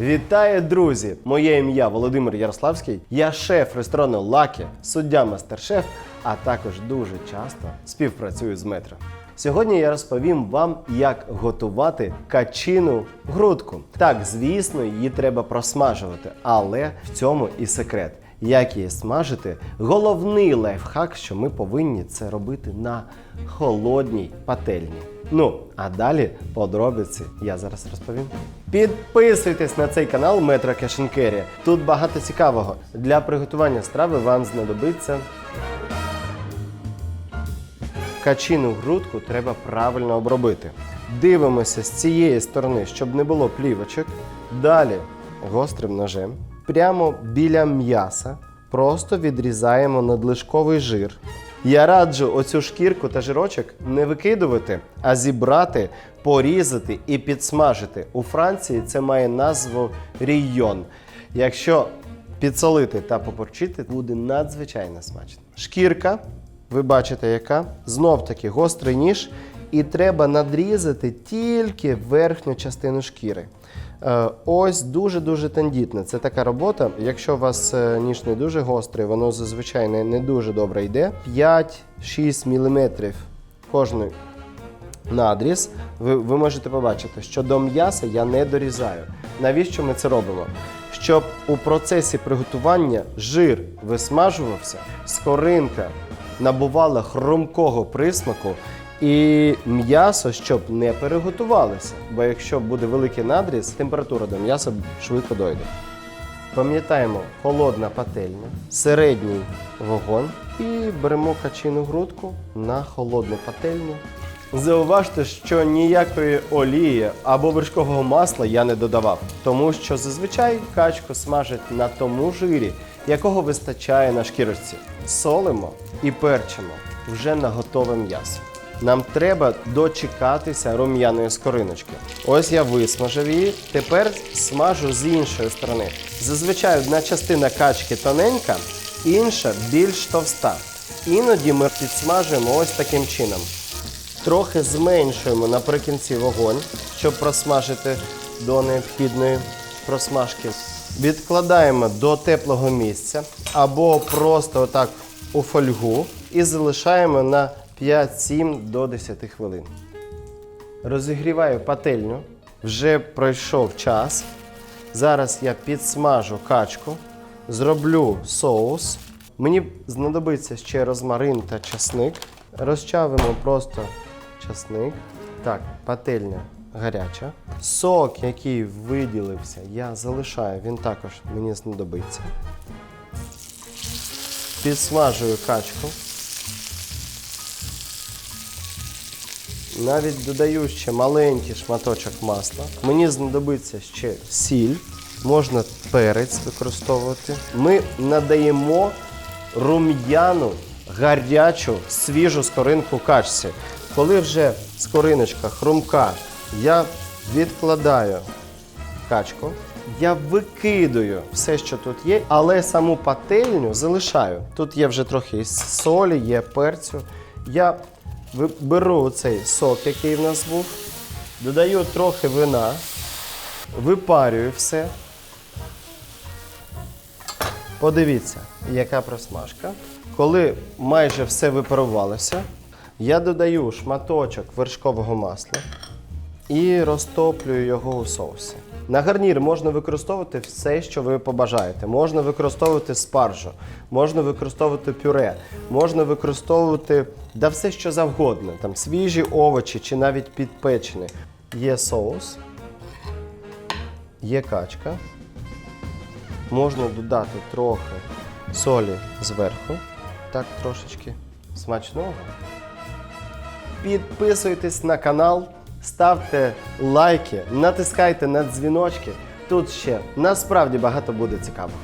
Вітаю, друзі! Моє ім'я Володимир Ярославський. Я шеф ресторану Лакі, суддя мастер-шеф, а також дуже часто співпрацюю з метро. Сьогодні я розповім вам, як готувати качину грудку. Так, звісно, її треба просмажувати, але в цьому і секрет. Як її смажити? Головний лайфхак, що ми повинні це робити на холодній пательні. Ну, а далі подробиці я зараз розповім. Підписуйтесь на цей канал Метро Кешенкері. Тут багато цікавого. Для приготування страви вам знадобиться качину грудку треба правильно обробити. Дивимося з цієї сторони, щоб не було плівочок. Далі гострим ножем. Прямо біля м'яса просто відрізаємо надлишковий жир. Я раджу оцю шкірку та жирочок не викидувати, а зібрати, порізати і підсмажити. У Франції це має назву ріййон. Якщо підсолити та попорчити, буде надзвичайно смачно. Шкірка ви бачите, яка знов таки гострий ніж, і треба надрізати тільки верхню частину шкіри. Е, Ось дуже-дуже тендітне. Це така робота. Якщо у вас е, ніж не дуже гострий, воно зазвичай не, дуже добре йде. 5-6 мм кожний надріз. Ви, ви можете побачити, що до м'яса я не дорізаю. Навіщо ми це робимо? Щоб у процесі приготування жир висмажувався, скоринка набувала хрумкого присмаку, і м'ясо щоб не переготувалося. Бо якщо буде великий надріз, температура до м'яса швидко дойде. Пам'ятаємо, холодна пательня, середній вогонь і беремо качину грудку на холодну пательню. Зауважте, що ніякої олії або вершкового масла я не додавав, тому що зазвичай качку смажать на тому жирі, якого вистачає на шкірочці. Солимо і перчимо вже на готове м'ясо. Нам треба дочекатися рум'яної скориночки. Ось я висмажив її. Тепер смажу з іншої сторони. Зазвичай одна частина качки тоненька, інша більш товста. Іноді ми підсмажуємо ось таким чином. Трохи зменшуємо наприкінці вогонь, щоб просмажити до необхідної просмажки. Відкладаємо до теплого місця або просто отак у фольгу і залишаємо на 5-7 до 10 хвилин. Розігріваю пательню. Вже пройшов час. Зараз я підсмажу качку, зроблю соус. Мені знадобиться ще розмарин та часник. Розчавимо просто часник. Так, пательня гаряча. Сок, який виділився, я залишаю, він також мені знадобиться. Підсмажую качку. Навіть додаю ще маленький шматочок масла. Мені знадобиться ще сіль, можна перець використовувати. Ми надаємо рум'яну, гарячу, свіжу скоринку качці. Коли вже скориночка хрумка, я відкладаю качку. Я викидаю все, що тут є, але саму пательню залишаю. Тут є вже трохи солі, є перцю. Я беру цей сок, який в нас був, додаю трохи вина, випарюю все. Подивіться, яка просмажка. Коли майже все випарувалося, я додаю шматочок вершкового масла і розтоплюю його у соусі. На гарнір можна використовувати все, що ви побажаєте. Можна використовувати спаржу, можна використовувати пюре, можна використовувати да все, що завгодно, там свіжі овочі чи навіть підпечені. Є соус, є качка. Можна додати трохи солі зверху, так трошечки смачного. Підписуйтесь на канал, ставте лайки, натискайте на дзвіночки. Тут ще насправді багато буде цікавого.